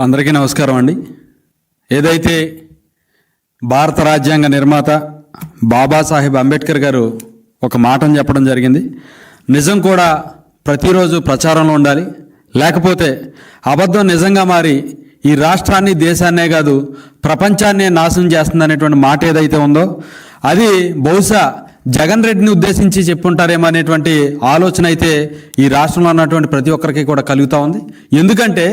అందరికీ నమస్కారం అండి. ఏదైతే భారత రాజ్యాంగ నిర్మాత బాబాసాహెబ్ అంబేద్కర్ గారు ఒక మాటను చెప్పడం జరిగింది. నిజం కూడా ప్రతిరోజు ప్రచారంలో ఉండాలి. లేకపోతే అబద్ధం నిజంగా మారి ఈ రాష్ట్రాన్ని దేశాన్నే కాదు ప్రపంచాన్నే నాశనం చేస్తుందనేటువంటి మాట ఏదైతే ఉందో అది బహుశా జగన్ రెడ్డిని ఉద్దేశించి చెప్పుంటారేమో అనేటువంటి ఆలోచన అయితే ఈ రాష్ట్రంలో ఉన్నటువంటి ప్రతి ఒక్కరికి కూడా కలుగుతూ ఉంది. ఎందుకంటే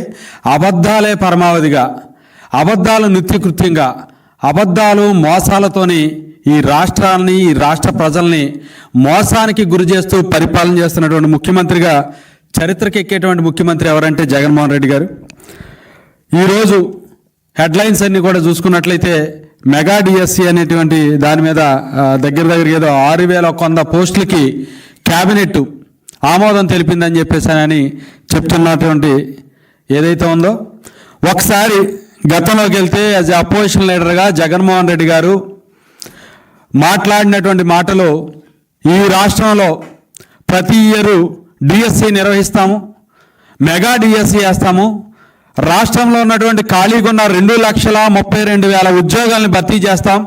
అబద్ధాలే పరమావధిగా అబద్ధాలు నిత్యకృత్యంగా అబద్ధాలు మోసాలతోని ఈ రాష్ట్రాన్ని ఈ రాష్ట్ర ప్రజల్ని మోసానికి గురి చేస్తూ పరిపాలన చేస్తున్నటువంటి ముఖ్యమంత్రిగా చరిత్రకి ఎక్కేటువంటి ముఖ్యమంత్రి ఎవరంటే జగన్మోహన్ రెడ్డి గారు. ఈరోజు హెడ్లైన్స్ అన్నీ కూడా చూసుకున్నట్లయితే మెగా డిఎస్సి అనేటువంటి దాని మీద దగ్గర దగ్గర ఏదో ఆరు వేల కొంద పోస్టులకి క్యాబినెట్ ఆమోదం తెలిపిందని చెప్పేసానని చెప్తున్నటువంటి ఏదైతే ఉందో ఒకసారి గతంలోకి వెళ్తే యాజ్ అపోజిషన్ లీడర్గా జగన్మోహన్ రెడ్డి గారు మాట్లాడినటువంటి మాటలు ఈ రాష్ట్రంలో ప్రతి ఇయరు డిఎస్సి నిర్వహిస్తాము మెగా డిఎస్సి వేస్తాము రాష్ట్రంలో ఉన్నటువంటి ఖాళీగా ఉన్న రెండు లక్షల ముప్పై రెండు వేల ఉద్యోగాలను భర్తీ చేస్తాం.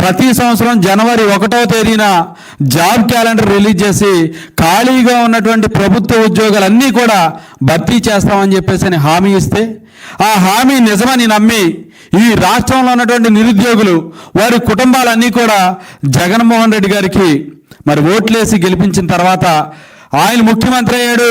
ప్రతి సంవత్సరం జనవరి ఒకటో తేదీన జాబ్ క్యాలెండర్ రిలీజ్ చేసి ఖాళీగా ఉన్నటువంటి ప్రభుత్వ ఉద్యోగాలన్నీ కూడా భర్తీ చేస్తామని చెప్పేసి అని హామీ ఇస్తే ఆ హామీ నిజమని నమ్మి ఈ రాష్ట్రంలో ఉన్నటువంటి నిరుద్యోగులు వారి కుటుంబాలన్నీ కూడా జగన్మోహన్ రెడ్డి గారికి మరి ఓట్లేసి గెలిపించిన తర్వాత ఆయన ముఖ్యమంత్రి అయ్యాడు.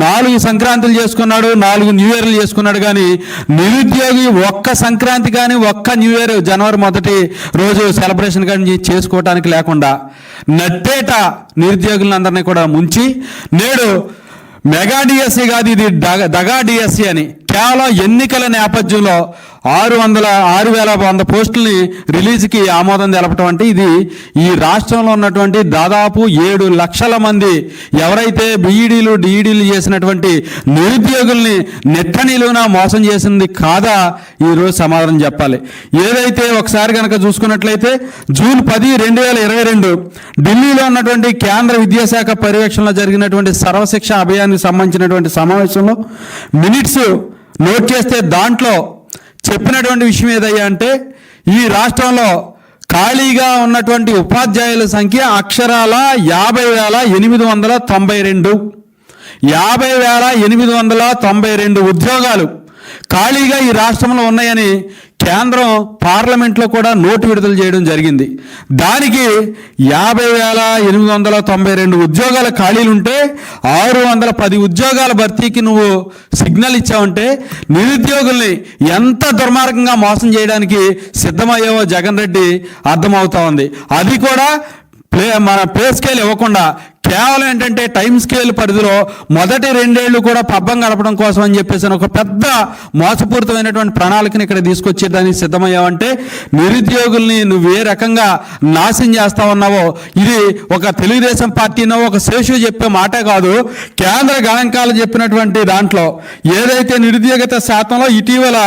నాలుగు సంక్రాంతులు చేసుకున్నాడు నాలుగు న్యూ ఇయర్లు చేసుకున్నాడు కానీ నిరుద్యోగి ఒక్క సంక్రాంతి కానీ ఒక్క న్యూ ఇయర్ జనవరి మొదటి రోజు సెలబ్రేషన్ కానీ చేసుకోవటానికి లేకుండా నట్టేట నిరుద్యోగులందరినీ కూడా ముంచి నేడు మెగా డిఎస్సి కాదు ఇది డగా డగా డిఎస్సి అని కేవలం ఎన్నికల నేపథ్యంలో ఆరు వందల ఆరు వేల వంద పోస్టుల్ని రిలీజ్కి ఆమోదం తెలపటం అంటే ఇది ఈ రాష్ట్రంలో ఉన్నటువంటి దాదాపు ఏడు లక్షల మంది ఎవరైతే బీఈడీలు డిఈడీలు చేసినటువంటి నిరుద్యోగుల్ని నెట్ట మోసం చేసింది కాదా ఈరోజు సమాధానం చెప్పాలి. ఏదైతే ఒకసారి కనుక చూసుకున్నట్లయితే జూన్ పది రెండు వేల ఇరవై రెండు ఢిల్లీలో ఉన్నటువంటి కేంద్ర విద్యాశాఖ పర్యవేక్షణలో జరిగినటువంటి సర్వశిక్ష అభియాన్కి సంబంధించినటువంటి సమావేశంలో మినిట్స్ నోట్ చేస్తే దాంట్లో చెప్పినటువంటి విషయం ఏదయ్యా అంటే ఈ రాష్ట్రంలో ఖాళీగా ఉన్నటువంటి ఉపాధ్యాయుల సంఖ్య అక్షరాల యాభై వేల ఎనిమిది వందల తొంభై రెండు. యాభై వేల ఎనిమిది వందల తొంభై రెండు ఉద్యోగాలు ఖాళీగా ఈ రాష్ట్రంలో ఉన్నాయని కేంద్రం పార్లమెంట్లో కూడా నోటు విడుదల చేయడం జరిగింది. దానికి యాభై వేల ఎనిమిది వందల తొంభై రెండు ఉద్యోగాల ఖాళీలు ఉంటే ఆరు వందల పది ఉద్యోగాల భర్తీకి నువ్వు సిగ్నల్ ఇచ్చావంటే నిరుద్యోగుల్ని ఎంత దుర్మార్గంగా మోసం చేయడానికి సిద్ధమయ్యావో జగన్ రెడ్డి అర్థమవుతా ఉంది. అది కూడా మన పే స్కేల్ ఇవ్వకుండా కేవలం ఏంటంటే టైం స్కేల్ పరిధిలో మొదటి రెండేళ్ళు కూడా పబ్బం గడపడం కోసం అని చెప్పేసి ఒక పెద్ద మోసపూరితమైనటువంటి ప్రణాళికని ఇక్కడ తీసుకొచ్చేదానికి సిద్ధమయ్యావంటే నిరుద్యోగుల్ని నువ్వు ఏ రకంగా నాశనం చేస్తా ఉన్నావో ఇది ఒక తెలుగుదేశం పార్టీనో ఒక శేషు చెప్పే మాటే కాదు కేంద్ర గణాంకాలు చెప్పినటువంటి దాంట్లో ఏదైతే నిరుద్యోగత శాతంలో ఇటీవల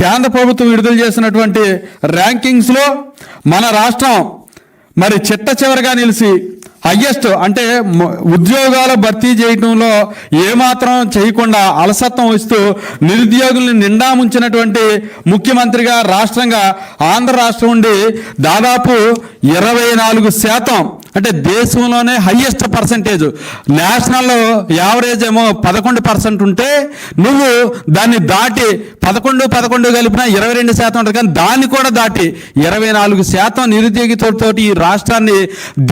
కేంద్ర ప్రభుత్వం విడుదల చేసినటువంటి ర్యాంకింగ్స్లో మన రాష్ట్రం మరి చిట్ట చివరిగా నిలిచి హయ్యెస్ట్ అంటే ఉద్యోగాల భర్తీ చేయడంలో ఏమాత్రం చేయకుండా అలసత్వం ఇస్తూ నిరుద్యోగుల్ని నిండా ముంచినటువంటి ముఖ్యమంత్రిగా రాష్ట్రంగా ఆంధ్ర రాష్ట్రం ఉండి దాదాపు ఇరవై నాలుగు శాతం అంటే దేశంలోనే హయ్యెస్ట్ పర్సంటేజ్ నేషనల్లో యావరేజ్ ఏమో పదకొండు పర్సెంట్ ఉంటే నువ్వు దాన్ని దాటి పదకొండు పదకొండు కలిపిన ఇరవై రెండు శాతం ఉంటుంది. కానీ దాన్ని కూడా దాటి ఇరవై నాలుగు శాతం నిరుద్యోగితో ఈ రాష్ట్రాన్ని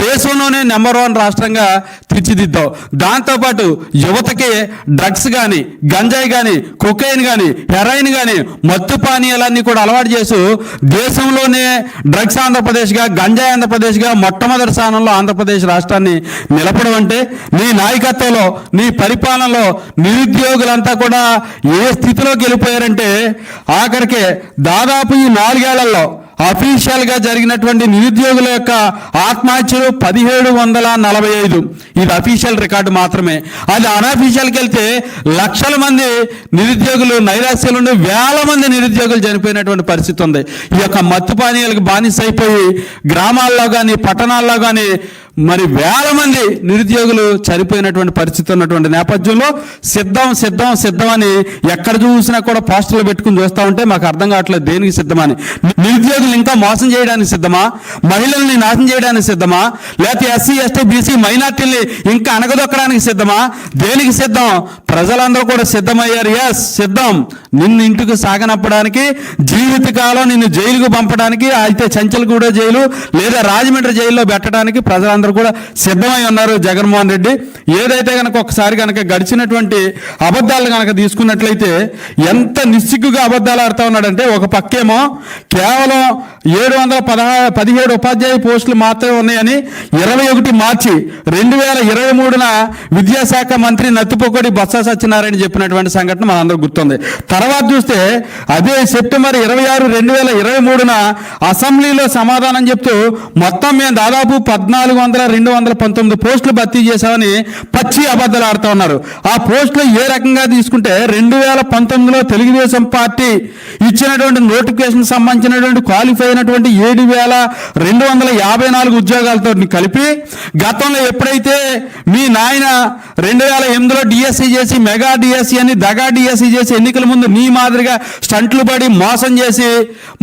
దేశంలోనే నెంబర్ వన్ రాష్ట్రంగా తీర్చిదిద్దావు. దాంతోపాటు యువతకి డ్రగ్స్ కానీ గంజాయి కానీ కొకైన్ కానీ హెరాయిన్ కానీ మత్తు పానీయాలన్నీ కూడా అలవాటు చేస్తూ దేశంలోనే డ్రగ్స్ ఆంధ్రప్రదేశ్గా గంజాయి ఆంధ్రప్రదేశ్గా మొట్టమొదటి స్థానంలో ఆంధ్రప్రదేశ్ రాష్ట్రాన్ని నిలపడం అంటే నీ నాయకత్వంలో నీ పరిపాలనలో నిరుద్యోగులంతా కూడా ఏ స్థితిలోకి వెళ్ళిపోయారంటే ఆఖరికి దాదాపు ఈ నాలుగేళ్ళలో అఫీషియల్గా జరిగినటువంటి నిరుద్యోగుల యొక్క ఆత్మహత్యలు పదిహేడు వందల నలభై ఐదు. ఇది అఫీషియల్ రికార్డు మాత్రమే. అది అనఫీషియల్కి వెళ్తే లక్షల మంది నిరుద్యోగులు నైరాశ్యాలు ఉండి వేల మంది నిరుద్యోగులు చనిపోయినటువంటి పరిస్థితి ఉంది. ఈ యొక్క మత్తు పానీయాలకు బానిస అయిపోయి గ్రామాల్లో కానీ పట్టణాల్లో కానీ మరి వేల మంది నిరుద్యోగులు చనిపోయినటువంటి పరిస్థితి ఉన్నటువంటి నేపథ్యంలో సిద్ధం సిద్ధం సిద్ధం అని ఎక్కడ చూసినా కూడా పోస్టర్లు పెట్టుకుని చూస్తూ ఉంటే మాకు అర్థం కావట్లేదు దేనికి సిద్ధమని నిరుద్యోగులు ఇంకా మోసం చేయడానికి సిద్ధమా? మహిళల్ని నాశనం చేయడానికి సిద్ధమా? లేకపోతే ఎస్సీ ఎస్టీ బీసీ మైనార్టీల్ని ఇంకా అనగదొక్కడానికి సిద్ధమా? దేనికి సిద్ధం? ప్రజలందరూ కూడా సిద్ధమయ్యారు. ఎస్ సిద్ధం. నిన్ను ఇంటికి సాగనప్పడానికి జీవితకాలం నిన్ను జైలుకు పంపడానికి అయితే చంచల్గూడ జైలు లేదా రాజమండ్రి జైల్లో పెట్టడానికి ప్రజలందరూ కూడా సిద్ధమై ఉన్నారు జగన్మోహన్ రెడ్డి. ఏదైతే కనుక ఒకసారి కనుక గడిచినటువంటి అబద్ధాలు కనుక తీసుకున్నట్లయితే ఎంత నిస్సిగ్గుగా అబద్ధాలు ఆడుతూ ఉన్నాడంటే ఒక పక్కేమో కేవలం ఏడు వందల పదహా పదిహేడు ఉపాధ్యాయ పోస్టులు మాత్రమే ఉన్నాయని ఇరవై ఒకటి మార్చి రెండు వేల ఇరవై మూడున విద్యాశాఖ మంత్రి నత్తిపోకొడి బొత్స సత్యనారాయణ చెప్పినటువంటి సంఘటన మనందరూ గుర్తుంది. తర్వాత చూస్తే అదే సెప్టెంబర్ ఇరవై ఆరు రెండు వేల ఇరవై మూడున అసెంబ్లీలో సమాధానం చెప్తూ మొత్తం మేము దాదాపు పద్నాలుగు వందల రెండు వందల పంతొమ్మిది పోస్టులు భర్తీ చేశామని పచ్చి అబద్ధాలు ఆడుతూ ఉన్నారు. ఆ పోస్టులు ఏ రకంగా తీసుకుంటే రెండు వేల పంతొమ్మిదిలో తెలుగుదేశం పార్టీ ఇచ్చినటువంటి నోటిఫికేషన్ సంబంధించినటువంటి క్వాలిఫై అయినటువంటి ఏడు వేల రెండు వందల యాభై నాలుగు ఉద్యోగాలతో కలిపి గతంలో ఎప్పుడైతే మీ నాయన రెండు వేల ఎనిమిదిలో డిఎస్సి చేసి మెగా డిఎస్సి అని దగా డిఎస్సి చేసి ఎన్నికల ముందు నీ మాదిరిగా స్టంట్లు పడి మోసం చేసి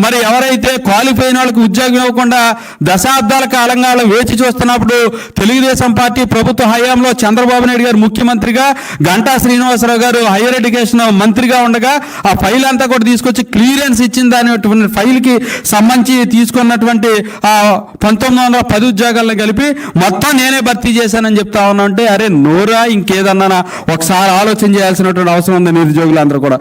మరి ఎవరైతే క్వాలిఫై అయిన వాళ్ళకి ఉద్యోగం ఇవ్వకుండా దశాబ్దాల కాలంగా వేచి చూస్తున్నప్పుడు తెలుగుదేశం పార్టీ ప్రభుత్వ హయాంలో చంద్రబాబు నాయుడు గారు ముఖ్యమంత్రిగా గంటా శ్రీనివాసరావు గారు హైయర్ ఎడ్యుకేషన్ మంత్రిగా ఉండగా ఆ ఫైల్ అంతా కూడా తీసుకొచ్చి క్లియరెన్స్ ఇచ్చింది అనేటువంటి ఫైల్కి సంబంధించి తీసుకున్నటువంటి పంతొమ్మిది వందల పది ఉద్యోగాలను కలిపి మొత్తం నేనే భర్తీ చేశానని చెప్తా ఉన్నా అంటే అరే నోరా ఇంకేదన్నా ఒకసారి ఆలోచన చేయాల్సినటువంటి అవసరం ఉంది నిరుద్యోగులందరూ కూడా.